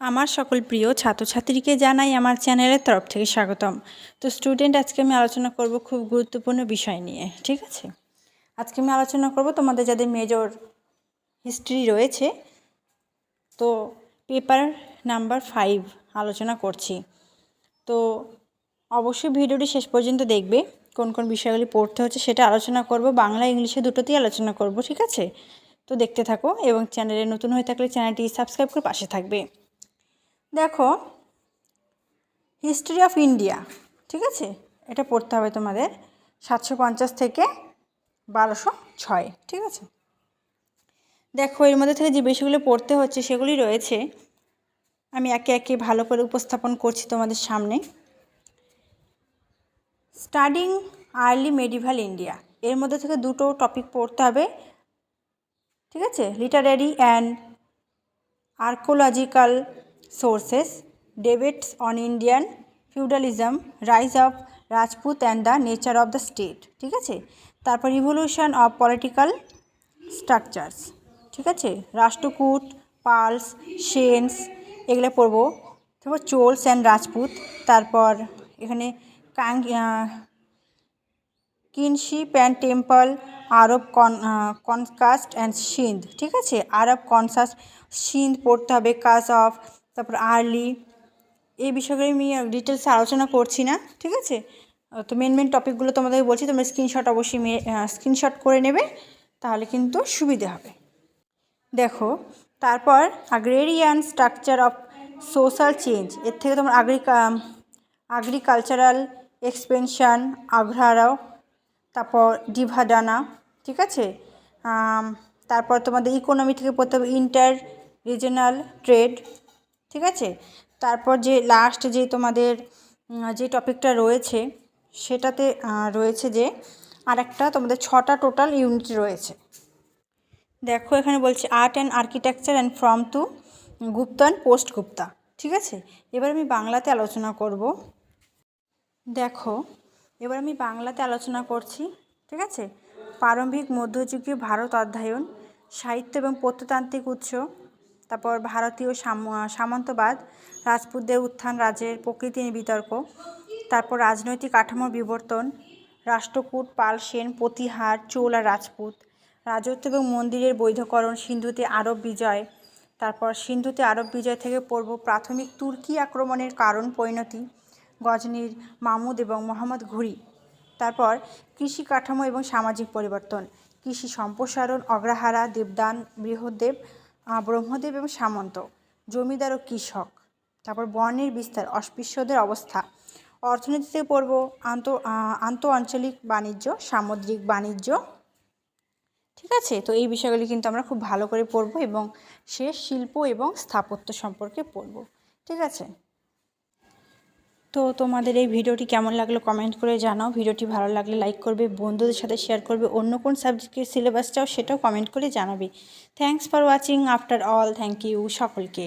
আমার সকল প্রিয় ছাত্রছাত্রীকে জানাই আমার চ্যানেলের তরফ থেকে স্বাগতম। তো স্টুডেন্ট আজকে আমি আলোচনা করব খুব গুরুত্বপূর্ণ বিষয় নিয়ে, ঠিক আছে? আজকে আমি আলোচনা করব তোমাদের যাদের মেজর হিস্ট্রি রয়েছে, তো পেপার নাম্বার ফাইভ আলোচনা করছি। তো অবশ্যই ভিডিওটি শেষ পর্যন্ত দেখবে, কোন কোন বিষয়গুলি পড়তে হচ্ছে সেটা আলোচনা করব, বাংলা, ইংলিশে দুটোতেই আলোচনা করব, ঠিক আছে? তো দেখতে থাকো এবং চ্যানেলে নতুন হয়ে থাকলে চ্যানেলটি সাবস্ক্রাইব করে পাশে থাকবে। দেখো হিস্ট্রি অফ ইন্ডিয়া ঠিক আছে? এটা পড়তে হবে তোমাদের সাতশো পঞ্চাশ থেকে বারোশো ছয়, ঠিক আছে? দেখো, এর মধ্যে থেকে যে বিষয়গুলো পড়তে হচ্ছে সেগুলি রয়েছে। আমি একে একে ভালো করে উপস্থাপন করছি তোমাদের সামনে। স্টাডিং আর্লি মেডিভাল ইন্ডিয়া এর মধ্যে থেকে দুটো টপিক পড়তে হবে, ঠিক আছে? Literary and archaeological sources debates on Indian feudalism rise of Rajput and the nature of the state ঠিক আছে? তারপর রিভলিউশন অফ পলিটিক্যাল স্ট্রাকচারস ঠিক আছে? রাষ্ট্রকূট, পালস সেন্স এগুলো পড়ব। তারপর চোলস অ্যান্ড রাজপুত, তারপর এখানে কিনশিপ অ্যান্ড টেম্পল, আরব কন কনকাস্ট অ্যান্ড সিন্ধ, ঠিক আছে? আরব কনসাস্ট সিন্ধ পড়তে হবে কাজ অফ আর্লি, এই বিষয়গুলো আমি ডিটেলসে আলোচনা করছি না, ঠিক আছে? তো মেন মেন টপিকগুলো তোমাদের বলছি, তোমরা স্ক্রিনশট অবশ্যই স্ক্রিনশট করে নেবে, তাহলে কিন্তু সুবিধে হবে। দেখো, তারপর agrarian structure of social change এর থেকে তোমার আগ্রিকা আগ্রিকালচারাল এক্সপেনশান আগ্রারাও তারপর ডিভাডানা, ঠিক আছে? তারপর তোমাদের ইকোনমি থেকে পড়তে হবে ইন্টার রিজনাল ট্রেড ঠিক আছে? তারপর যে লাস্ট যে তোমাদের যে টপিকটা রয়েছে, সেটাতে রয়েছে যে আর একটা তোমাদের ছটা টোটাল ইউনিট রয়েছে। দেখো, এখানে বলছে art and architecture and from to Gupta and post Gupta ঠিক আছে? এবার আমি বাংলাতে আলোচনা করব। দেখো, এবার আমি বাংলাতে আলোচনা করছি, ঠিক আছে? প্রারম্ভিক মধ্যযুগীয় ভারত অধ্যয়ন, সাহিত্য এবং প্রত্নতান্ত্রিক উৎস তারপর ভারতীয় সামন্তবাদ, রাজপুতদের উত্থান, রাজ্যের প্রকৃতি নিয়ে বিতর্ক, তারপর রাজনৈতিক কাঠামোর বিবর্তন, রাষ্ট্রকূট, পাল, সেন, প্রতিহার, চোল আর রাজপুত, রাজত্ব এবং মন্দিরের বৈধকরণ, সিন্ধুতে আরব বিজয়, তারপর সিন্ধুতে আরব বিজয় থেকে পড়ব প্রাথমিক তুর্কি আক্রমণের কারণ পরিণতি, গজনীর মামুদ এবং মোহাম্মদ ঘুরি, তারপর কৃষি কাঠামো এবং সামাজিক পরিবর্তন, কৃষি সম্প্রসারণ, অগ্রহারা, দেবদান, বৃহদেব ব্রহ্মদেব এবং সামন্ত, জমিদার ও কৃষক। তারপর বর্ণের বিস্তার, অস্পৃশ্যদের অবস্থা। অর্থনীতিতে পড়ব, আন্ত আন্ত আঞ্চলিক বাণিজ্য, সামুদ্রিক বাণিজ্য। ঠিক আছে? তো এই বিষয়গুলি কিন্তু আমরা খুব ভালো করে পড়ব এবং শেষ শিল্প এবং স্থাপত্য সম্পর্কে পড়ব। ঠিক আছে? তো তোমাদের এই ভিডিওটি কেমন লাগল কমেন্ট করে জানাও। ভিডিওটি ভালো লাগলে লাইক করবে, বন্ধুদের সাথে শেয়ার করবে, অন্য কোন সাবজেক্টের সিলেবাসটাও সেটাও কমেন্ট করে জানাবে। Thanks for watching after all thank you সকলকে।